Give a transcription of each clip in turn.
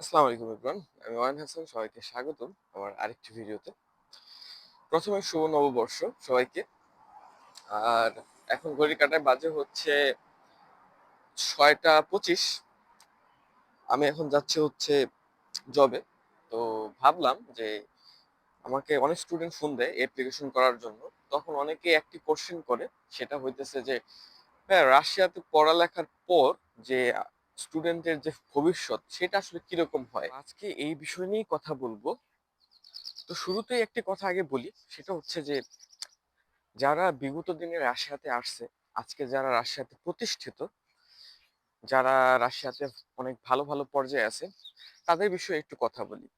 আসসালামু আলাইকুম ইমরান আমি ওয়ান হাসান, সবাইকে স্বাগতম আমার আরেকটি ভিডিওতে। প্রথমে শুভ নববর্ষ সবাইকে। আর এখন ঘড়ি কাটায় বাজে হচ্ছে ছয়টা পঁচিশ। আমি এখন যাচ্ছি হচ্ছে জবে তো ভাবলাম যে আমাকে অনেক স্টুডেন্ট ফোন দেয় অ্যাপ্লিকেশন করার জন্য। তখন অনেকে একটি কোশ্চেন করে। সেটা হইতেছে যে হ্যাঁ রাশিয়াতে পড়ালেখার পর যে স্টুডেন্টের যে ভবিষ্যৎ, সেটা আসলে কীরকম হয়? আজকে এই বিষয় নিয়েই কথা বলব। তো শুরুতেই একটি কথা আগে বলি, সেটা হচ্ছে যে, যারা বিগত দিনে রাশিয়াতে আসছে, আজকে যারা রাশিয়াতে প্রতিষ্ঠিত, যারা রাশিয়াতে অনেক ভালো ভালো পর্যায়ে আছে, তাদের বিষয়ে একটু কথা বলি।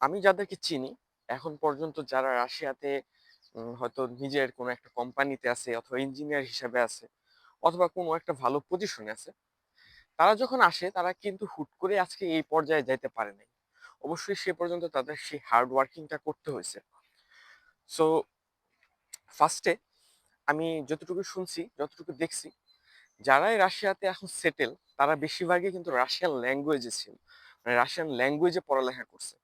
আমি যাদেরকে চিনি, এখন পর্যন্ত যারা রাশিয়াতে হয়তো নিজের কোনো একটা কোম্পানিতে আছে, অথবা ইঞ্জিনিয়ার হিসাবে আছে, অথবা কোনো একটা ভালো পজিশনে আছে তারা যখন আসে, তারা কিন্তু হুট করে আজকে এই পর্যায়ে যাইতে পারে নাই। অবশ্যই সে পর্যন্ত তাদের সেই হার্ড ওয়ার্কিংটা করতে হয়েছে। সো ফার্স্টে আমি যতটুকু শুনছি, যতটুকু দেখছি যারাই রাশিয়াতে এখন সেটেল তারা বেশিরভাগই কিন্তু রাশিয়ান ল্যাঙ্গুয়েজে ছিল। মানে রাশিয়ান ল্যাঙ্গুয়েজে পড়ালেখা করছে।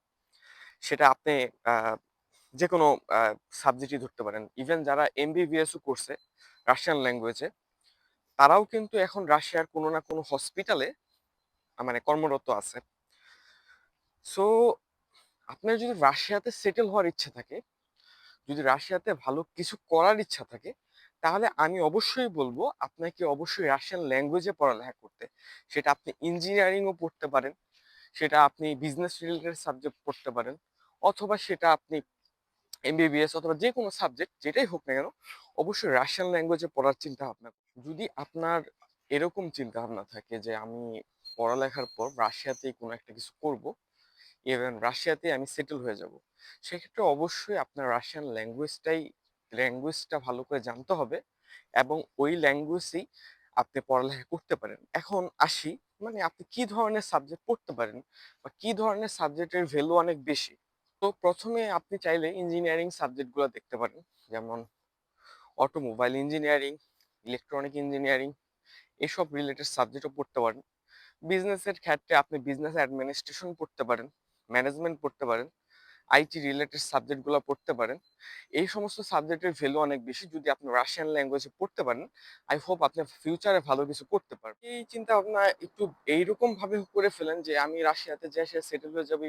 সেটা আপনি যে কোনো সাবজেক্টই ধরতে পারেন। ইভেন যারা এমবিবিএসও করছে রাশিয়ান ল্যাঙ্গুয়েজে তারাও কিন্তু এখন রাশিয়ার কোনো না কোনো হসপিটালে মানে কর্মরত আছে। সো আপনার যদি রাশিয়াতে সেটেল হওয়ার ইচ্ছা থাকে, যদি রাশিয়াতে ভালো কিছু করার ইচ্ছা থাকে, তাহলে আমি অবশ্যই বলব আপনাকে অবশ্যই রাশিয়ান ল্যাঙ্গুয়েজে পড়ালেখা করতে। সেটা আপনি ইঞ্জিনিয়ারিংও পড়তে পারেন, সেটা আপনি বিজনেস রিলেটেড সাবজেক্ট পড়তে পারেন, অথবা সেটা আপনি এমবিবিএস অথবা যে কোনো সাবজেক্ট যেটাই হোক না কেন, অবশ্যই রাশিয়ান ল্যাঙ্গুয়েজে পড়ার চিন্তা ভাবনা যদি আপনার এরকম চিন্তা ভাবনা থাকে যে আমি পড়ালেখার পর রাশিয়াতেই কোনো একটা কিছু করব ইভেন রাশিয়াতে আমি সেটেল হয়ে যাব, সেক্ষেত্রে অবশ্যই আপনার রাশিয়ান ল্যাঙ্গুয়েজটাই ল্যাঙ্গুয়েজটা ভালো করে জানতে হবে এবং ওই ল্যাঙ্গুয়েজেই আপনি পড়ালেখা করতে পারেন। এখন আসি মানে আপনি কি ধরনের সাবজেক্ট পড়তে পারেন বা কি ধরনের সাবজেক্টের ভ্যালু অনেক বেশি? তো প্রথমে আপনি চাইলে ইঞ্জিনিয়ারিং সাবজেক্টগুলো দেখতে পারেন। যেমন অটোমোবাইল ইঞ্জিনিয়ারিং ইলেকট্রনিক ইঞ্জিনিয়ারিং এসব রিলেটেড সাবজেক্টও পড়তে পারেন। বিজনেসের ক্ষেত্রে আপনি বিজনেস অ্যাডমিনিস্ট্রেশন পড়তে পারেন ম্যানেজমেন্ট পড়তে পারেন আইটি রিলেটেড সাবজেক্টগুলো পড়তে পারেন। এই সমস্ত সাবজেক্টের ভ্যালু অনেক বেশি। যদি আপনি রাশিয়ান ল্যাঙ্গুয়েজে পড়তে পারেন আই হোপ আপনি ফিউচারে ভালো কিছু করতে পারেন এই চিন্তা ভাবনা একটু এইরকম ভাবে করে ফেলেন যে আমি রাশিয়াতে যে সেটেল হয়ে যাবে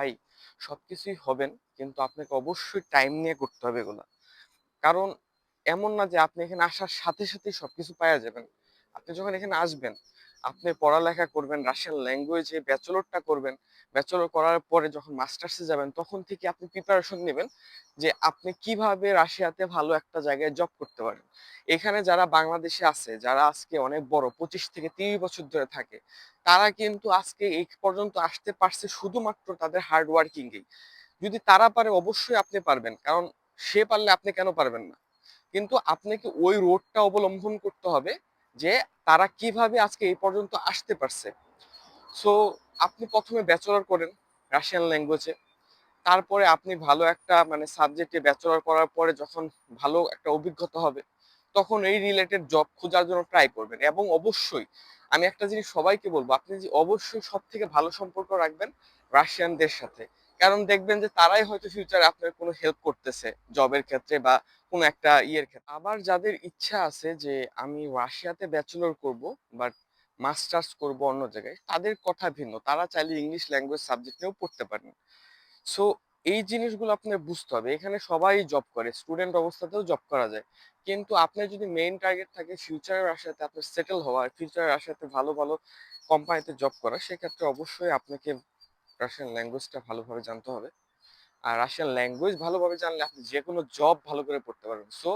ভাই, সবকিছুই হবেন, কিন্তু আপনাকে অবশ্যই টাইম নিয়ে করতে হবে এগুলা। কারণ এমন না যে আপনি এখানে আসার সাথে সাথেই সবকিছু পাওয়া যাবেন। আপনি যখন এখানে আসবেন, আপনি পড়ালেখা করবেন রাশিয়ান ল্যাঙ্গুয়েজে ব্যাচেলরটা করবেন ব্যাচেলর করার পরে যখন মাস্টার্সে যাবেন, তখন থেকে আপনি প্রিপারেশন নেবেন যে আপনি কীভাবে রাশিয়াতে ভালো একটা জায়গায় জব করতে পারেন। এখানে যারা বাংলাদেশে আছে, যারা আজকে অনেক বড়, পঁচিশ থেকে তিরিশ বছর ধরে থাকে তারা কিন্তু আজকে এই পর্যন্ত আসতে পারছে শুধুমাত্র তাদের হার্ড ওয়ার্কিংয়েই যদি তারা পারে অবশ্যই আপনি পারবেন, কারণ সে পারলে আপনি কেন পারবেন না? কিন্তু আপনাকে ওই রোডটা অবলম্বন করতে হবে যে তারা কীভাবে আজকে এই পর্যন্ত আসতে পারছে। সো আপনি প্রথমে ব্যাচেলর করেন রাশিয়ান ল্যাঙ্গুয়েজে তারপরে আপনি ভালো একটা মানে সাবজেক্টে ব্যাচেলর করার পরে যখন ভালো একটা অভিজ্ঞতা হবে তখন এই রিলেটেড জব খোঁজার জন্য ট্রাই করবেন এবং অবশ্যই আমি একটা জিনিস সবাইকে বলব, আপনি যে অবশ্যই সব থেকে ভালো সম্পর্ক রাখবেন রাশিয়ানদের সাথে। কারণ দেখবেন যে তারাই হয়তো ফিউচারে আপনার কোনো হেল্প করতেছে জবের ক্ষেত্রে বা কোনো একটা ইয়ের ক্ষেত্রে। আবার যাদের ইচ্ছা আছে যে আমি রাশিয়াতে ব্যাচেলর করব বাট মাস্টার্স করব অন্য জায়গায়, তাদের কথা ভিন্ন। তারা চাইলে ইংলিশ ল্যাঙ্গুয়েজ সাবজেক্ট নিয়েও পড়তে পারেন। সো এই জিনিসগুলো আপনার বুঝতে হবে। এখানে সবাই জব করে স্টুডেন্ট অবস্থাতেও জব করা যায়। কিন্তু আপনার যদি মেইন টার্গেট থাকে ফিউচারের আশাতে আপনার সেটেল হওয়া ফিউচারের আশাতে ভালো ভালো কোম্পানিতে জব করা, সেক্ষেত্রে অবশ্যই আপনাকে রাশিয়ান ল্যাঙ্গুয়েজটা ভালোভাবে জানতে হবে। আর রাশিয়ান ল্যাঙ্গুয়েজ ভালোভাবে জানলে আপনি যে কোনো জব ভালো করে করতে পারবেন। সো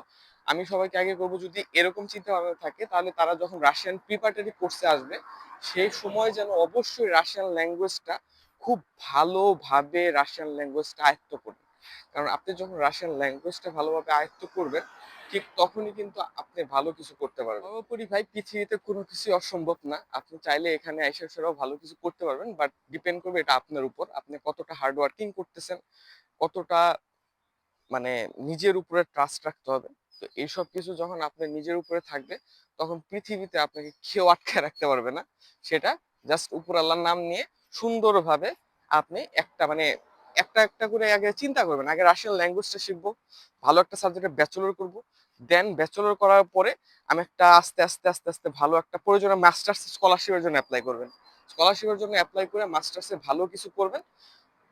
আমি সবাইকে আগে করব, যদি এরকম চিন্তা ভাবনা থাকে, তাহলে তারা যখন রাশিয়ান প্রিপারেটরি কোর্সে আসবে, সেই সময় যেন অবশ্যই রাশিয়ান ল্যাঙ্গুয়েজটা খুব ভালোভাবে রাশিয়ান ল্যাঙ্গুয়েজটা আয়ত্ত করবে কারণ আপনি যখন রাশিয়ান ল্যাঙ্গুয়েজটা ভালোভাবে আয়ত্ত করবেন ঠিক তখনই কিন্তু আপনি ভালো কিছু করতে পারবেন। সর্বোপরি ভাই পৃথিবীতে কোনো কিছু অসম্ভব না। আপনি চাইলে এখানে এসে সেরাও ভালো কিছু করতে পারবেন বাট ডিপেন্ড করবে এটা আপনার উপর। আপনি কতটা হার্ড ওয়ার্কিং করতেছেন, কতটা মানে নিজের উপরে ট্রাস্ট রাখতে হবে। তো এইসব কিছু যখন আপনার নিজের উপরে থাকবে, তখন পৃথিবীতে আপনাকে কেউ আটকে রাখতে পারবে না। সেটা জাস্ট উপর আল্লাহর নাম নিয়ে সুন্দরভাবে আপনি একটা মানে একটা একটা করে আগে চিন্তা করবেন, আগে রাশিয়ান ল্যাঙ্গুয়েজটা শিখব, ভালো একটা সাবজেক্টে ব্যাচেলর করব দেন ব্যাচেলর করার পরে আমি একটা আস্তে আস্তে আস্তে আস্তে ভালো একটা প্রয়োজনে মাস্টার্স স্কলারশিপের জন্য অ্যাপ্লাই করবেন। স্কলারশিপের জন্য অ্যাপ্লাই করে মাস্টার্সে ভালো কিছু করবেন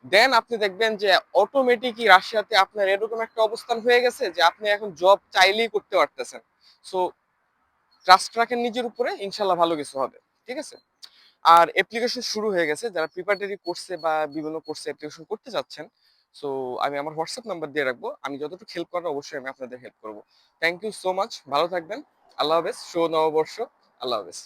দেন আপনি দেখবেন যে অটোমেটিকই রাশিয়াতে আপনার এরকম একটা অবস্থান হয়ে গেছে যে আপনি এখন জব চাইলেই করতে পারতেছেন। সো ট্রাস্ট রাখেন নিজের উপরে, ইনশাল্লাহ ভালো কিছু হবে, ঠিক আছে? আর অ্যাপ্লিকেশন শুরু হয়ে গেছে। যারা প্রিপারেটরি কোর্সে বা বিভিন্ন কোর্সে অ্যাপ্লিকেশন করতে যাচ্ছেন সো আমি আমার হোয়াটসঅ্যাপ নাম্বার দিয়ে রাখব। আমি যতটুকু হেল্প করার অবশ্যই আমি আপনাদের হেল্প করব। থ্যাংক ইউ সো মাচ ভালো থাকবেন, আল্লাহ হাফেজ, শুভ নববর্ষ, আল্লাহ হাফেজ।